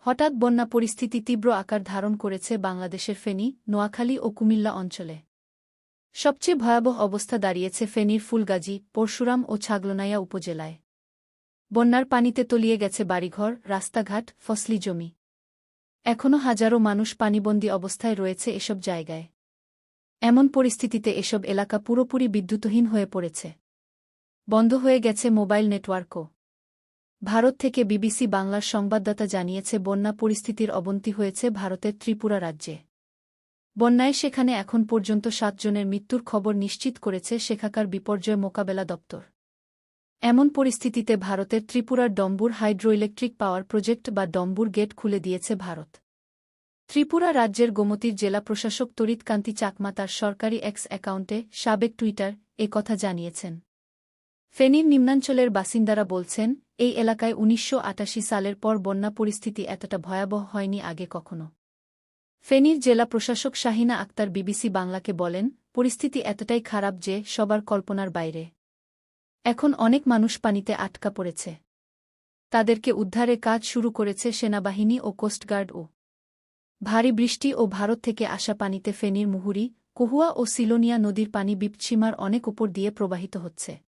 হঠাৎ বন্যা পরিস্থিতি তীব্র আকার ধারণ করেছে বাংলাদেশের ফেনী, নোয়াখালী ও কুমিল্লা অঞ্চলে। সবচেয়ে ভয়াবহ অবস্থা দাঁড়িয়েছে ফেনীর ফুলগাজী, পরশুরাম ও ছাগলনাইয়া উপজেলায়। বন্যার পানিতে তলিয়ে গেছে বাড়িঘর, রাস্তাঘাট, ফসলি জমি। এখনও হাজারো মানুষ পানিবন্দী অবস্থায় রয়েছে এসব জায়গায়। এমন পরিস্থিতিতে এসব এলাকা পুরোপুরি বিদ্যুৎহীন হয়ে পড়েছে। বন্ধ হয়ে গেছে মোবাইল নেটওয়ার্কও। ভারত থেকে বিবিসি বাংলার সংবাদদাতা জানিয়েছে, বন্যা পরিস্থিতির অবনতি হয়েছে ভারতের ত্রিপুরা রাজ্যে। বন্যায় সেখানে এখন পর্যন্ত সাতজনের মৃত্যুর খবর নিশ্চিত করেছে সেখাকার বিপর্যয় মোকাবেলা দপ্তর। এমন পরিস্থিতিতে ভারতের ত্রিপুরার Dumbur hydro hydroelectric power project বা ডম্বুর গেট খুলে দিয়েছে ভারত। ত্রিপুরা রাজ্যের গোমতীর জেলা প্রশাসক তরিত কান্তি চাকমা তার সরকারি এক্স অ্যাকাউন্টে সাবেক টুইটার এ কথা জানিয়েছেন। ফেনীর নিম্নাঞ্চলের বাসিন্দারা বলছেন, এই এলাকায় উনিশশো আটাশি সালের পর বন্যা পরিস্থিতি এতটা ভয়াবহ হয়নি আগে কখনো। ফেনীর জেলা প্রশাসক শাহিনা আক্তার বিবিসি বাংলাকে বলেন, পরিস্থিতি এতটাই খারাপ যে সবার কল্পনার বাইরে। এখন অনেক মানুষ পানিতে আটকা পড়েছে। তাদেরকে উদ্ধারে কাজ শুরু করেছে সেনাবাহিনী ও কোস্টগার্ডও ভারী বৃষ্টি ও ভারত থেকে আসা পানিতে ফেনীর মুহুরি, কহুয়া ও সিলোনিয়া নদীর পানি বিপসীমার অনেক উপর দিয়ে প্রবাহিত হচ্ছে।